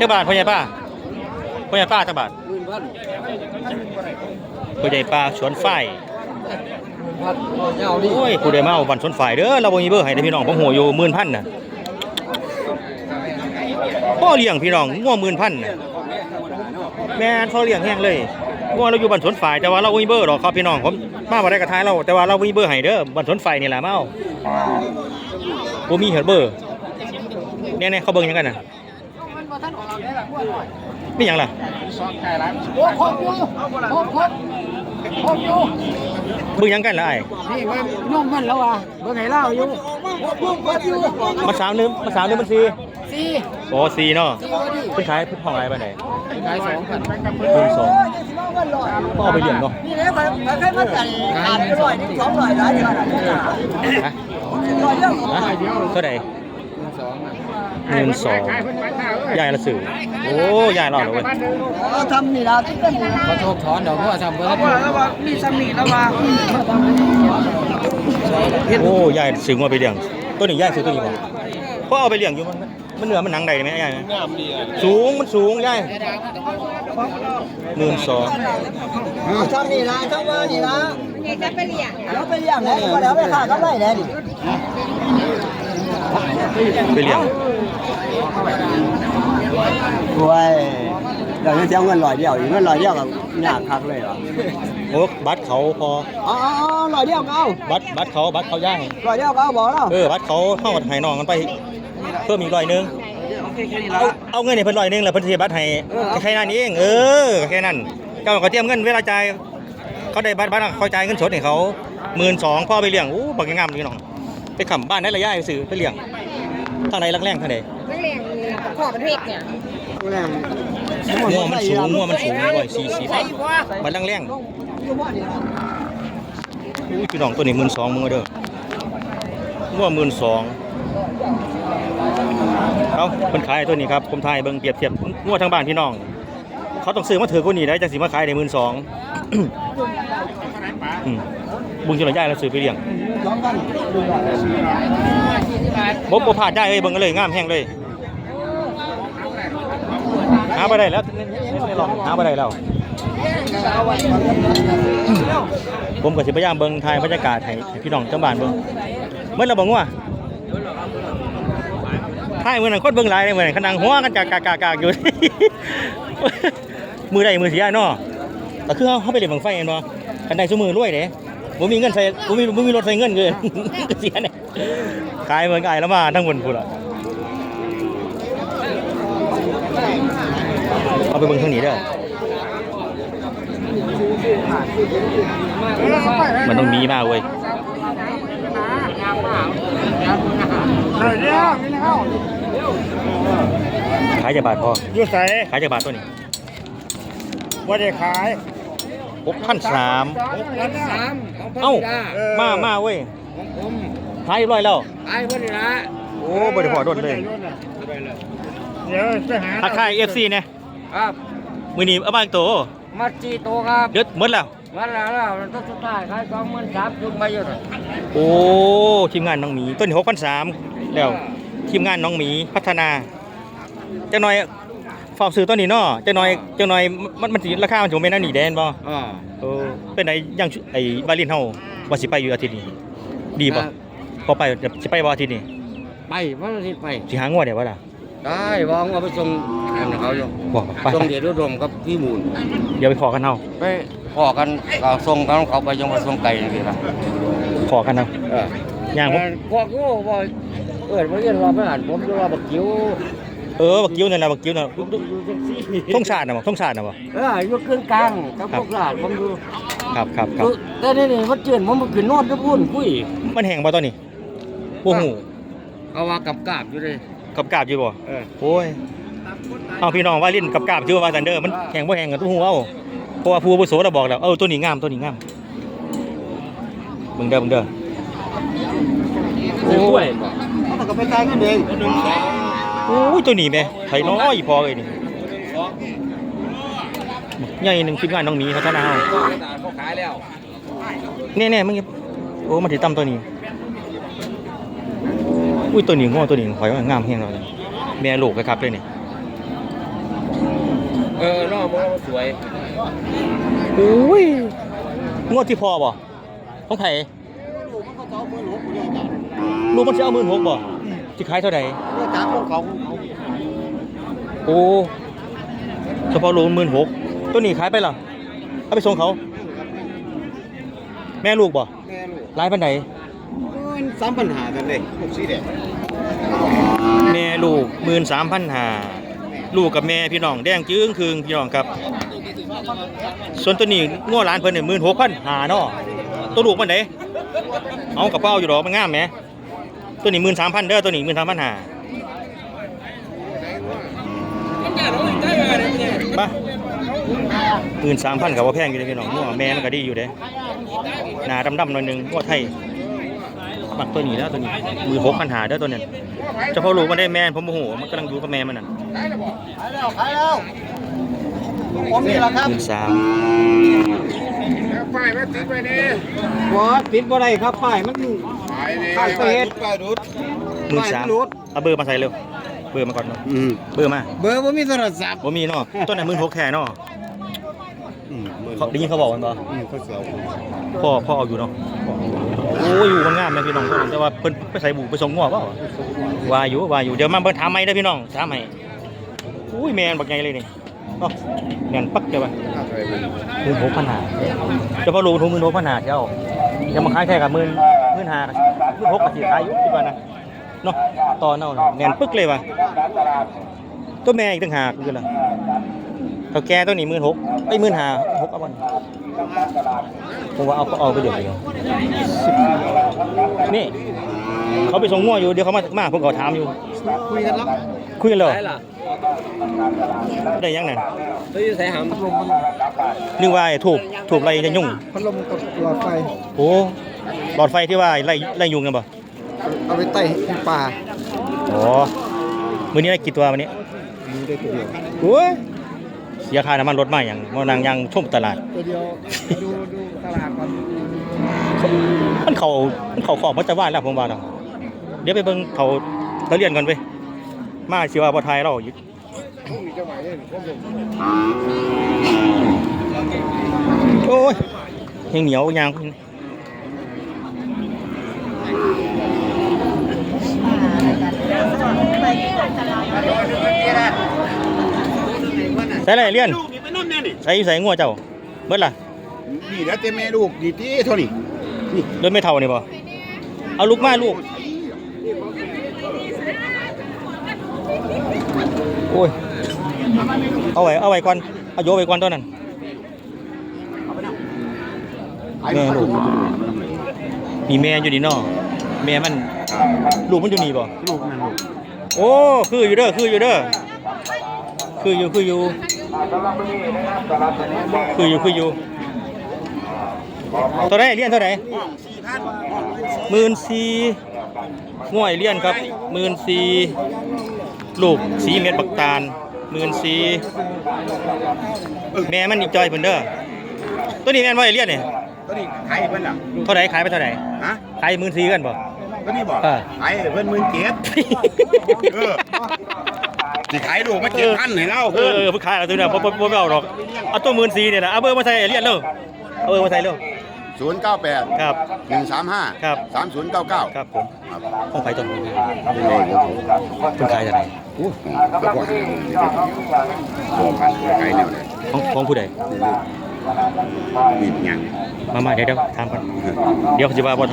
เจ้าบาทพ่อใหญ่ป้าพ่อใหญ่ป้าเจ้าบาทหมื่นพ่อใหญ่ป้าสวนฝ่ายพันเงาดิโอ้ยผู้ใดมาเอาบันสวนฝ่ายเด้อเราบ่มีเบอร์ให้เด้พี่น้องผมหัวอยู่หมื่นพันน่ะพ่อเลี้ยงพี่น้องงัวหมื่นพันน่ะแม่นพ่อเลี้ยงแห้งเลยงัวเราอยู่บันสวนฝ่ายแต่ว่าเราบ่มีเบอร์หรอกครับพี่น้องผมมาบ่ได้กระทายเราแต่ว่าเราบ่มีเบอร์ให้เด้อบันสวนฝ่ายนี่แหละมาเอาบ่มีเห็นเบอร์แน่ๆเขาเบิ่งยังกันน่ะ นี่หยังล่ะโอ้ครบอยู่ครบครบครบอยู่เบิ่งหยังกันล่ะไอ้นี่มันย่อมมันแล้วอะเบิ่งให้เล่าอยู่ครบครบอยู่มาสามนึงมาสามนึงมันสี่สี่โอ้สี่เนาะสี่วันนี้เพิ่นขายเพิ่นห้องอะไรไปไหนขายสองพันหมื่นสองก็เอาไปเลี้ยงเนาะนี่เลยมันแค่มันกันขาดไปร้อยนึงสองร้อยหลายเดือนอะฮะร้อยเรื่องฮะเท่าไหร่สองอะ หมื่นสองยายละสื่อโอ้ยายรอดเลยเว้ยเราทำนี่ละที่เป็นก็โทษถอนดอกหัวทำเบิ่งแล้วว่ามีสมีแล้วว่าโอ้ยายซื้อมาไปเลี้ยงตัวนี้ยายซื้อตัวนี้บ่เพราะเอาไปเลี้ยงอยู่มันมันเหนือมันหนังใดไหมยายสูงมันสูงยายหมื่นสองทำนี่ละทำว่านี่ละเนี่ยจะไปเลี้ยงแล้วไปเลี้ยงแล้วก็แล้วไปฆ่ากันได้แล้วดิ ไปเลี้ยงโอ้ยเดี๋ยวจะเสียเงินร้อยเดียวอีกเงินร้อยเดียวก็ยากคักเลยเหรอโอ้บัตรเขาพออ๋อร้อยเดียวก็เอาบัตรบัตรเขาบัตรเขาย่ายร้อยเดียวก็เอาบอกแล้วเออบัตรเขาเท่ากับให้น้องกันไป เพิ่มอีกร้อยหนึงเอาเอาเงินให้เพิ่นร้อยหนึงแล้วเพิ่นสิบัตรให้แค่นั้นเองเออแค่นั้นเจ้าก็เตรียมเงินเวลาจ่ายเขาได้บัตรบัตรเขาจ่ายเงินสดให้เขาหมื่นสองพ่อไปเลี้ยงอู้บักงามนี่น้อง ไปขำบ้านได้ระยะซื้อไปเลี้ยงทางไหนรักแรงทางไหนนักเลี้ยงขอประเทศเนี่ยงัวมันสูงงัวมันสูงร้อยสี่สิบบัตรแรงๆอู้พี่น้องตัวนี้หมื่นสองมึงเอาเด้องัวหมื่นสองเอาคนขายตัวนี้ครับผมทายเบิ่งเปรียบเทียบงวดทางบ้านพี่น้อง เขาต้องซื้อมาถือคนนี้ได้จังสิมาขายในหมื่นสอง บุญชนย่ายเราซื้อไปเลี้ยงบ่บ่พลาดได้เลยเบิ่งกันเลยงามแห้งเลยหาบ่ได้แล้วในลองหาบ่ได้แล้วผมก็สิพยายามเบิ่งถ่ายบรรยากาศให้ให้พี่น้องจังบ้านเบิ่งเมื่อเราบ่งัวท้ายมือนั้นคนเบิ่งหลายเลยมือนั้นขนังหัวกันกากากากากอยู่มือใดมือเสียเนาะก็คือเฮาเฮาไปเล่นบังไฟกันบ่ คันใดซุมือรวยเด้บ่มีเงินใส่บ่มีบ่มีรถใส่เงินเกินก็เสียเนี่ยขายเหมือนกายแล้วมาทั้งบนพุ่นล่ะเอาไปเบิ่งทางนี้เด้อมันต้องมีมากเว้ยขายจะบาทพออยู่ใส่ขายจะบาทตัวนี้ว่าได้ขาย หกพันสามพันสามของพันเอ้าธิดามามาเว้ยของผมขายเรียบร้อยแล้วขายเพิ่นนี่ละโอ้บริพอโดนเลยเดี๋ยวไปหาทักทายเอฟซีเนี่ยครับมือนี้เอามาอีกตัวมาจีโตครับเดือดหมดแล้ววันละแล้วต้องสุดท้ายขายสองหมื่นสามจุกมาอยู่น่ะโอ้ทีมงานน้องหมีต้นหกพันสามแล้วทีมงานน้องหมีพัฒนาจะหน่อย ฝากซื้อต้นนี้เนาะจะหน่อยจะหน่อยมันมันสิราคามันจะเป็นอันนี้แดนบ่อ่าเออเป็นไงยังชุไอ้บาลินเฮาว่าสิไปอยู่อาทิตย์นี้ ดีป่ะพอไปเดี๋ยวสิไปบ่อาทิตย์นี้ไปวันอาทิตย์ไปสิหางวดเดี๋ยวว่าล่ะได้วางเอาไปส่งอันนั้นเขาอยู่บอกไปส่งเดชอุดมกับพี่มูลเดี๋ยวไปขอกันเฮาไปขอกันก็ส่งกันเขาไปยังมาส่งไก่นี่ล่ะขอกันเฮาเออย่างผมพวกกูบ่เอิ้นบ่เรียนว่าไม่อ่านผมอยู่ว่าบักกิ้ว เออบักกิ้วนั่นน่ะบักกิ้วน่ะอยู่จังซี่ท่องชาติน่ะบ่ท่องชาติน่ะบ่ เอออยู่กึ่งกลางกับ พวกหลานผมอยู่ครับครับครับแต่นี่นี่มันเจือนผมบ่ขึ้นนอนจะพูนคุยมันแห้งบ่ตอนนี้บ่ฮู้เอาว่ากับกาบอยู่เลยกับกาบอยู่บ่ เออ โอ้ยเอาพี่น้องว่าลิ้นกับกาบชื่อว่าซันเดอร์มันแห้งบ่แห้งก็ต้องฮู้เอาเพราะว่าผู้อาวุโสเราบอกแล้ว เออตัวนี้งามตัวนี้งามเบิ่งเด้อเบิ่งเด้อ โอ้ย มันก็ไปจ่ายเงินเองโอ้ยตัวนี้แม่ไผน้อยพอเอ้ยนี่ใหญ่หนึงทีมงานน้องหมีพัฒนาเฮาเขาขายแล้วแน่ๆมึงอย่าโอ้มันสิต่ำตัวนี้อุ้ยตัวนี้ง้อตัวนี้ข่อยว่างามแฮงแล้วนี่แม่ลูกครับเลยนี่เออรอบมันสวยอุ้ยงวดที่พอบ่ของไผลูกมันจะเอาหมื่นหกบ่ ที่ขายเท่าไหร่จากของเขาโอ้เฉพาะลูกหมื่นหกตัวนี้ขายไปเหรอเอาไปส่งเขา แม่ลูกบ่แม่ลูกร้ายปันไหนสามปัญหากันเลยพวกสีแดงแม่ลูกหมื่นสามพันหาลูกกับแม่พี่น้องแดงจึ้งคืงพี่น้องครับ ส่วนตัวนี้ง้อร้านเพิ่นเนี่ยหมื่นหกพันหาเนาะตัวลูกมันไหนเอากระเป๋าอยู่ดอกมันงามไหม ตัวนี้หมื่นสามพันเด้อตัวนี้หมื่นสามพันหาปะหมื่นสามพันกับว่าแพงอยู่เลยพี่น้องง้อแม่มันก็ดีอยู่เด้หนาดำๆหน่อยหนึงง้อไทยมักตัวนี้แล้วตัวนี้หมื่นหกพันหาเด้อตัวนี้เฉพาะลูกมันได้แม่นผมโมโหมันกำลังอยู่กับแม่มันน่ะขายแล้วขายแล้วผมนี่แหละครับหมื่นสามป้ายมาติดไว้นี่หัวปิดบ่ได้ครับป้ายมัน ป้ายนี่ป้ายเฟซป้ายรุดหมื่นสามไม่รู้เอาเบอร์มาใส่เร็ว เบอร์มาก่อนเนาะอืมเบอร์มา เบอร์บ่มีโทรศัพท์บ่มีเนาะต้นไหนหมื่นหกแค่เนาะอืมเบอร์เขาได้ยินเขาบอกมันบ่อืมเขาเสียวพ่อพ่อเอาอยู่เนาะโอ้ยอยู่มันงามแม่พี่น้องแต่ว่าเพิ่นไปใส่บุไปส่งงัวเปล่าว่าอยู่ว่าอยู่เดี๋ยวมาเบิ่งถามใหม่เด้อพี่น้องถามใหม่อุ้ยแม่นบักใหญ่เลยนี่เนาะแม่นปักเดี๋ยวไปหมื่นหกพันหาเฉพาะลูกทุ่งหมื่นหกพันหาเจ้าจะมาขายแค่กับหมื่น หมื่นห้าหมื่นหกก็สิขายอยู่คิดว่านะเนาะต่อเนาะแม่นปึ๊กเลยว่ะตัวแม่อีกต่างหากคือล่ะเท่าแก่ตัวนี้หมื่นหกไอ้หมื่นห้าหกเอาบ่นผมว่าเอาเอาไปเดี๋ยวเดียวนี่ เขาไปส่งง่วอยู่เดี๋ยวเขามามาผมก็ถามอยู่ คุยกันแล้วคุยกันเลยได้ล่ะได้ยังไงตัวอยู่ใส่หำลมนึกว่าไอ้ถูกถูกไล่จะยุ่งพัดลมกับหลอดไฟโอ้ หลอดไฟที่ว่าไล่ไล่ยุงกันป่ะเอาไปไต่ป่าอ๋อมื้อนี้ได้กี่ตัววันนี้มีได้ตัวเดียวโอ้ยเสียค่าน้ำมันรถมาอย่างมานางยังชมตลาด ตัวเดียวดูดูตลาดก่อนมันเขามันเขาขอบมันจะว่าแล้วผมว่าแล้วเดี๋ยวไปเบิ่งเขาเราเรียนก่อนไปมาสิว่าบ่ทายเราอยู่โอ้ยยังเหนียวยาง ใส่อะไรเรียนลูกนี่ไปนั่นแน่นี่ใส่ใส่งัวเจ้าเบิดล่ะนี่แล้วแต่แม่ลูกดีที่เท่านี้โดยไม่เท่านี่บ่เอาลูกมาลูกโอ้ยเอาไว้เอาไว้ก่อนเอาโยไว้ก่อนตอนนั้นแม่ลูกมีแม่อยู่นี่เนาะแม่มันลูกมันอยู่นี่บ่ลูกนั่นลูกโอ้คืออยู่เด้อคืออยู่เด้อ คืออยู่คืออยู่คืออยู่คืออยู่เท่าไหรเรียนเท่าไหรหมื่นสี่ง่วยเรียนครับหมื่นสี่ลูกสีเม็ดบักตาลหมื่นสี่แม่มันอีกจอยเพิ่นเด้อตัวนี้แม่นว่าไอ้เรียนเนี่ยตัวนี้ขายเพิ่นล่ะเท่าไหรขายไปเท่าไหรฮะขายหมื่นสี่กันบ่ตัวนี้บอกอ่าขายเพิ่นหมื่นเจ็ดเออสิ ขายลูกมาเจ็ดพันให้เราเอเพิ่นอเพิ่งขายเอาตัวเนี่ยบ่บ่บ่เอาหรอกเอาตัวหมื่นสี่เนี่ยนะเอาเบอร์มาใส่ไอ้เรียนเร็วเอาเบอร์มาใส่เร็วศูนย์เก้าแปดครับ หนึ่งสามห้าครับ สามศูนย์เก้าเก้าครับผมครับห้องไฟต้นเป็นไงเพิ่งขายเท่าไหรโอ้ก็กว่าตัวพันขายแนวไหนของของผู้ใดมีหยังมามาเดี๋ยวเดี๋ยวถามก่อนเดี๋ยวเขาจะว่าบ่